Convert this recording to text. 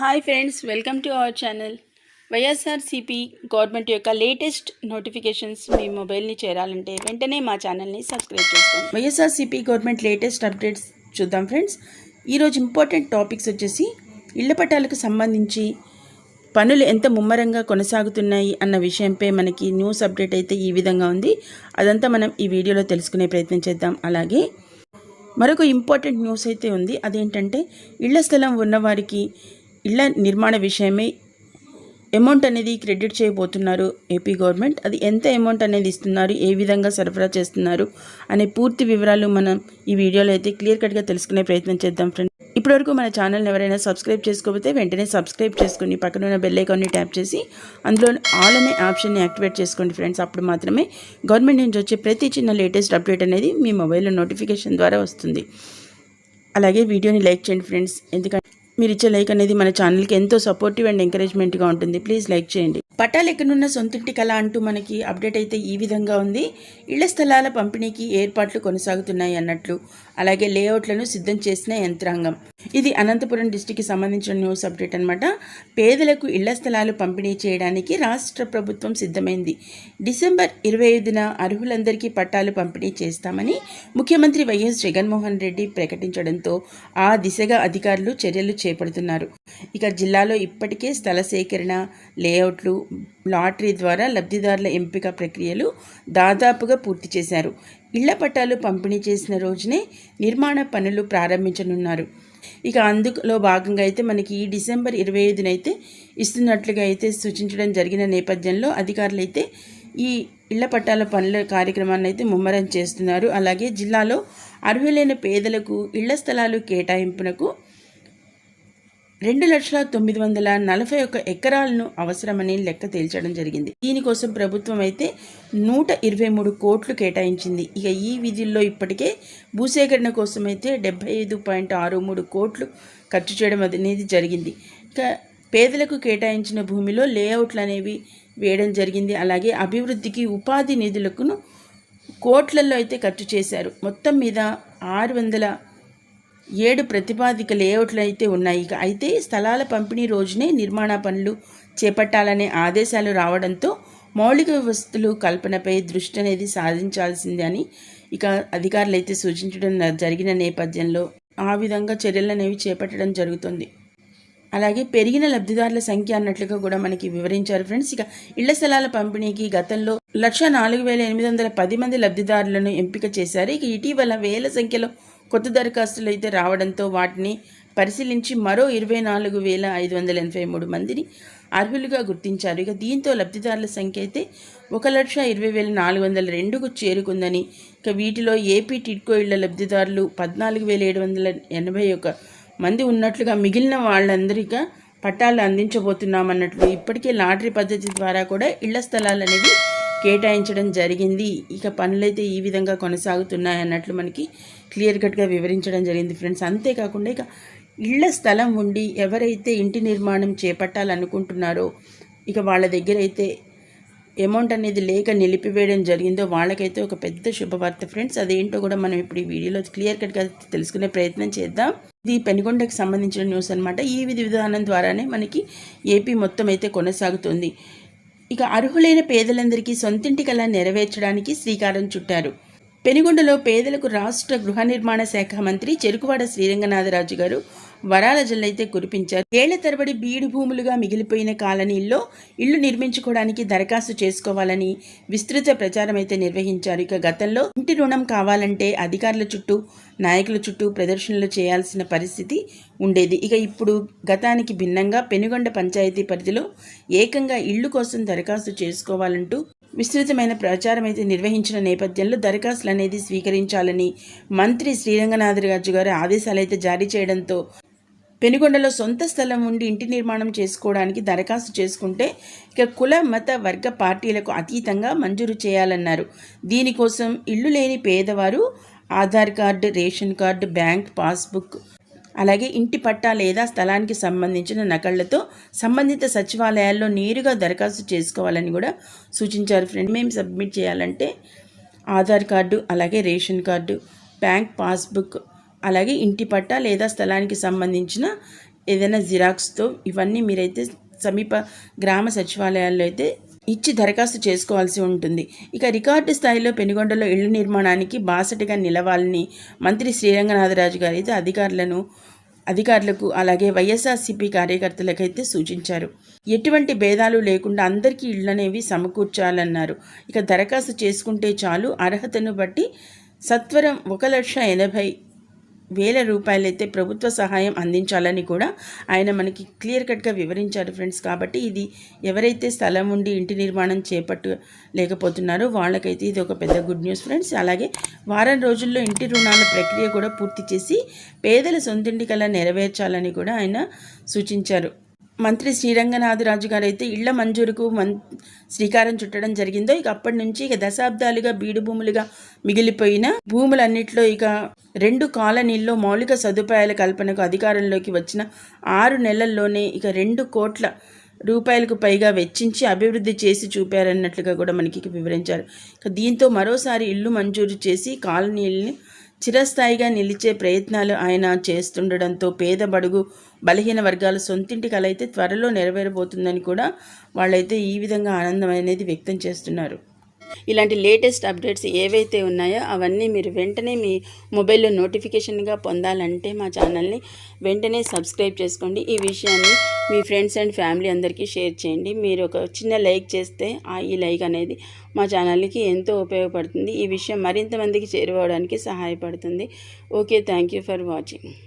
Hi friends welcome to our channel. YSRCP government యొక్క latest notifications మీ మొబైల్ని చేరాలంటే వెంటనే మా ఛానల్ని సబ్స్క్రైబ్ చేసుకోండి. వైఎస్ఆర్సీపీ గవర్నమెంట్ లేటెస్ట్ అప్డేట్స్ చూద్దాం ఫ్రెండ్స్. ఈరోజు ఇంపార్టెంట్ టాపిక్స్ వచ్చేసి ఇళ్ళ పట్టాలకు సంబంధించి పనులు ఎంత ముమ్మరంగా కొనసాగుతున్నాయి అన్న విషయంపై మనకి న్యూస్ అప్డేట్ అయితే ఈ విధంగా ఉంది. అదంతా మనం ఈ వీడియోలో తెలుసుకునే ప్రయత్నం చేద్దాం. అలాగే మరొక ఇంపార్టెంట్ న్యూస్ అయితే ఉంది. అదేంటంటే ఇళ్ళ స్థలం ఉన్నవారికి ఇళ్ళ నిర్మాణ విషయమై అమౌంట్ అనేది క్రెడిట్ చేయబోతున్నారు ఏపీ గవర్నమెంట్ అది ఎంత అమౌంట్ అనేది ఇస్తున్నారు? ఏ విధంగా సరఫరా చేస్తున్నారు? అనే పూర్తి వివరాలు మనం ఈ వీడియోలో అయితే క్లియర్ కట్గా తెలుసుకునే ప్రయత్నం చేద్దాం ఫ్రెండ్స్ ఇప్పటివరకు మన ఛానల్ని ఎవరైనా సబ్స్క్రైబ్ చేసుకోకపోతే వెంటనే సబ్స్క్రైబ్ చేసుకుని పక్కన ఉన్న బెల్ ఐకాన్ని ట్యాప్ చేసి అందులో ఆల్ అనే ఆప్షన్ని యాక్టివేట్ చేసుకోండి ఫ్రెండ్స్ అప్పుడు మాత్రమే గవర్నమెంట్ నుంచి వచ్చే ప్రతి చిన్న లేటెస్ట్ అప్డేట్ అనేది మీ మొబైల్లో నోటిఫికేషన్ ద్వారా వస్తుంది. అలాగే వీడియోని లైక్ చేయండి ఫ్రెండ్స్ ఎందుకంటే మీరు ఇచ్చే లైక్ అనేది మన ఛానల్కి ఎంతో సపోర్టివ్ అండ్ ఎంకరేజ్మెంట్గా ఉంటుంది. ప్లీజ్ లైక్ చేయండి. పట్టాలు ఎక్కడున్న సొంతింటి కళ అంటూ మనకి అప్డేట్ అయితే ఈ విధంగా ఉంది. ఇళ్ళ స్థలాల పంపిణీకి ఏర్పాట్లు కొనసాగుతున్నాయి అన్నట్లు. అలాగే లేఅవుట్లను సిద్ధం చేసిన యంత్రాంగం. ఇది అనంతపురం డిస్టిక్కి సంబంధించిన న్యూస్ అప్డేట్ అనమాట పేదలకు ఇళ్ళ స్థలాలు పంపిణీ చేయడానికి రాష్ట్ర ప్రభుత్వం సిద్ధమైంది. డిసెంబర్ ఇరవై ఐదున అర్హులందరికీ పట్టాలు పంపిణీ చేస్తామని ముఖ్యమంత్రి వైఎస్ జగన్మోహన్ రెడ్డి ప్రకటించడంతో ఆ దిశగా అధికారులు చర్యలు చేపడుతున్నారు. ఇక జిల్లాలో ఇప్పటికే స్థల సేకరణ లేఅవుట్లు లాటరీ ద్వారా లబ్ధిదారుల ఎంపిక ప్రక్రియలు దాదాపుగా పూర్తి చేశారు. ఇళ్ళ పట్టాలు పంపిణీ చేసిన రోజునే నిర్మాణ పనులు ప్రారంభించనున్నారు. ఇక అందులో భాగంగా అయితే మనకి ఈ డిసెంబర్ ఇరవై ఐదునైతే ఇస్తున్నట్లుగా అయితే సూచించడం జరిగిన నేపథ్యంలో అధికారులు అయితే ఈ ఇళ్ళ పట్టాల పనుల కార్యక్రమాన్ని అయితే ముమ్మరం చేస్తున్నారు. అలాగే జిల్లాలో అర్హులైన పేదలకు ఇళ్ళ స్థలాలు కేటాయింపునకు రెండు లక్షల తొమ్మిది వందల నలభై ఒక్క ఎకరాలను అవసరమని లెక్క తేల్చడం జరిగింది. దీనికోసం ప్రభుత్వం అయితే నూట ఇరవై మూడు కోట్లు కేటాయించింది. ఇక ఈ విధుల్లో ఇప్పటికే భూసేకరణ కోసం అయితే డెబ్బై ఐదు పాయింట్ ఆరు మూడు కోట్లు ఖర్చు చేయడం అనేది జరిగింది. ఇక పేదలకు కేటాయించిన భూమిలో లేఅవుట్లు అనేవి వేయడం జరిగింది. అలాగే అభివృద్ధికి ఉపాధి నిధులకును కోట్లలో అయితే ఖర్చు చేశారు. మొత్తం మీద ఆరు వందల ఏడు ప్రతిపాదిక లేఅవుట్లు అయితే ఉన్నాయి. ఇక అయితే స్థలాల పంపిణీ రోజునే నిర్మాణ పనులు చేపట్టాలనే ఆదేశాలు రావడంతో మౌలిక వ్యవస్థలు కల్పనపై దృష్టి అనేది సాధించాల్సిందే అని ఇక అధికారులు అయితే సూచించడం జరిగిన నేపథ్యంలో ఆ విధంగా చర్యలు అనేవి చేపట్టడం జరుగుతుంది. అలాగే పెరిగిన లబ్ధిదారుల సంఖ్య అన్నట్లుగా కూడా మనకి వివరించారు ఫ్రెండ్స్. ఇక ఇళ్ళ స్థలాల పంపిణీకి గతంలో లక్ష నాలుగు వేల ఎనిమిది వందల పది మంది లబ్ధిదారులను ఎంపిక చేశారు. ఇక ఇటీవల వేల సంఖ్యలో కొత్త దరఖాస్తులు అయితే రావడంతో వాటిని పరిశీలించి మరో ఇరవై నాలుగు వేల ఐదు వందల ఎనభై మూడు మందిని అర్హులుగా గుర్తించారు. ఇక దీంతో లబ్ధిదారుల సంఖ్య అయితే ఒక లక్ష ఇరవై వేల నాలుగు వందల రెండుకు చేరుకుందని. ఇక వీటిలో ఏపీ టిడ్కో ఇళ్ళ లబ్ధిదారులు పద్నాలుగు వేల ఏడు వందల ఎనభై ఒక మంది ఉన్నట్లుగా మిగిలిన వాళ్ళందరికీ పట్టాలు అందించబోతున్నామన్నట్లు ఇప్పటికే లాటరీ పద్ధతి ద్వారా కూడా ఇళ్ళ స్థలాలు అనేవి కేటాయించడం జరిగింది. ఇక పనులైతే ఈ విధంగా కొనసాగుతున్నాయి అన్నట్లు మనకి క్లియర్ కట్గా వివరించడం జరిగింది ఫ్రెండ్స్. అంతేకాకుండా ఇక ఇళ్ళ స్థలం ఉండి ఎవరైతే ఇంటి నిర్మాణం చేపట్టాలనుకుంటున్నారో ఇక వాళ్ళ దగ్గర అయితే అమౌంట్ అనేది లేక నిలిపివేయడం జరిగిందో వాళ్ళకైతే ఒక పెద్ద శుభవార్త ఫ్రెండ్స్. అదేంటో కూడా మనం ఇప్పుడు ఈ వీడియోలో క్లియర్ కట్గా తెలుసుకునే ప్రయత్నం చేద్దాం. ఇది పెనుగొండకు సంబంధించిన న్యూస్ అనమాట ఈ విధి విధానం ద్వారానే మనకి ఏపీ మొత్తం అయితే కొనసాగుతుంది. ఇక అర్హులైన పేదలందరికీ సొంతింటి కళ నెరవేర్చడానికి శ్రీకారం చుట్టారు. పెనుగొండలో పేదలకు రాష్ట్ర గృహ నిర్మాణ శాఖ మంత్రి చెరుకువాడ శ్రీరంగనాథరాజు గారు వరాల జల్లైతే కురిపించారు. ఏళ్ళ తరబడి బీడు భూములుగా మిగిలిపోయిన కాలనీల్లో ఇళ్ళు నిర్మించుకోవడానికి దరఖాస్తు చేసుకోవాలని విస్తృత ప్రచారం అయితే నిర్వహించారు. ఇక గతంలో ఇంటి రుణం కావాలంటే అధికారుల చుట్టూ నాయకుల చుట్టూ ప్రదర్శనలు చేయాల్సిన పరిస్థితి ఉండేది. ఇక ఇప్పుడు గతానికి భిన్నంగా పెనుగొండ పంచాయతీ పరిధిలో ఏకంగా ఇళ్ళు కోసం దరఖాస్తు చేసుకోవాలంటూ విస్తృతమైన ప్రచారం అయితే నిర్వహించిన నేపథ్యంలో దరఖాస్తులు అనేది స్వీకరించాలని మంత్రి శ్రీరంగనాథరాజు గారు ఆదేశాలు అయితే జారీ చేయడంతో పెనుగొండలో సొంత స్థలం ఉండి ఇంటి నిర్మాణం చేసుకోవడానికి దరఖాస్తు చేసుకుంటే ఇక కుల మత వర్గ పార్టీలకు అతీతంగా మంజూరు చేయాలన్నారు. దీనికోసం ఇల్లు లేని పేదవారు Aadhaar card ration card bank passbook అలాగే ఇంటి పట్టా లేదా స్థలానికి సంబంధించిన నకళ్ళతో సంబంధిత సచివాలయాల్లో నేరుగా దరఖాస్తు చేసుకోవాలని కూడా సూచించారు ఫ్రెండ్ మేము సబ్మిట్ చేయాలంటే ఆధార్ కార్డు అలాగే రేషన్ కార్డు బ్యాంక్ పాస్బుక్ అలాగే ఇంటి పట్టా లేదా స్థలానికి సంబంధించిన ఏదైనా జిరాక్స్తో ఇవన్నీ మీరైతే సమీప గ్రామ సచివాలయాల్లో అయితే ఇచ్చి దరఖాస్తు చేసుకోవాల్సి ఉంటుంది. ఇక రికార్డు స్థాయిలో పెనుగొండలో ఇళ్ళ నిర్మాణానికి బాసటిగా నిలవాలని మంత్రి శ్రీరంగనాథరాజు గారు అయితే అధికారులను అధికారులకు అలాగే వైఎస్ఆర్సీపీ కార్యకర్తలకైతే సూచించారు. ఎటువంటి భేదాలు లేకుండా అందరికీ ఇళ్ళనేవి సమకూర్చాలన్నారు. ఇక దరఖాస్తు చేసుకుంటే చాలు అర్హతను బట్టి సత్వరం ఒక లక్ష ఎనభై వేల రూపాయలైతే ప్రభుత్వ సహాయం అందించాలని కూడా ఆయన మనకి క్లియర్ కట్గా వివరించారు ఫ్రెండ్స్. కాబట్టి ఇది ఎవరైతే స్థలం ఉండి ఇంటి నిర్మాణం చేపట్టు లేకపోతున్నారో వాళ్ళకైతే ఇది ఒక పెద్ద గుడ్ న్యూస్ ఫ్రెండ్స్. అలాగే వారం రోజుల్లో ఇంటి రుణాల ప్రక్రియ కూడా పూర్తి చేసి పేదల సొంతింటి కళ నెరవేర్చాలని కూడా ఆయన సూచించారు. మంత్రి శ్రీరంగనాథరాజు గారైతే ఇళ్ళ మంజూరుకు మన్ శ్రీకారం చుట్టడం జరిగిందో ఇక అప్పటి నుంచి ఇక దశాబ్దాలుగా బీడు భూములుగా మిగిలిపోయిన భూములన్నింటిలో ఇక రెండు కాలనీల్లో మౌలిక సదుపాయాల కల్పనకు అధికారంలోకి వచ్చిన ఆరు నెలల్లోనే ఇక రెండు కోట్ల రూపాయలకు పైగా వెచ్చించి అభివృద్ధి చేసి చూపారన్నట్లుగా కూడా మనకి వివరించారు. ఇక దీంతో మరోసారి ఇల్లు మంజూరు చేసి కాలనీల్ని చిరస్థాయిగా నిలిచే ప్రయత్నాలు ఆయన చేస్తుండడంతో పేద బడుగు బలహీన వర్గాల సొంతింటి కల అయితే త్వరలో నెరవేరబోతుందని కూడా వాళ్ళైతే ఈ విధంగా ఆనందం అనేది వ్యక్తం చేస్తున్నారు. ఇలాంటి లేటెస్ట్ అప్డేట్స్ ఏవైతే ఉన్నాయో అవన్నీ మీరు వెంటనే మీ మొబైల్లో నోటిఫికేషన్గా పొందాలంటే మా ఛానల్ని వెంటనే సబ్స్క్రైబ్ చేసుకోండి. ఈ విషయాన్ని మీ ఫ్రెండ్స్ అండ్ ఫ్యామిలీ అందరికీ షేర్ చేయండి. మీరు ఒక చిన్న లైక్ చేస్తే ఆ ఈ లైక్ అనేది మా ఛానల్కి ఎంతో ఉపయోగపడుతుంది. ఈ విషయం మరింత మందికి చేరువవడానికి సహాయపడుతుంది. Okay thank you for watching.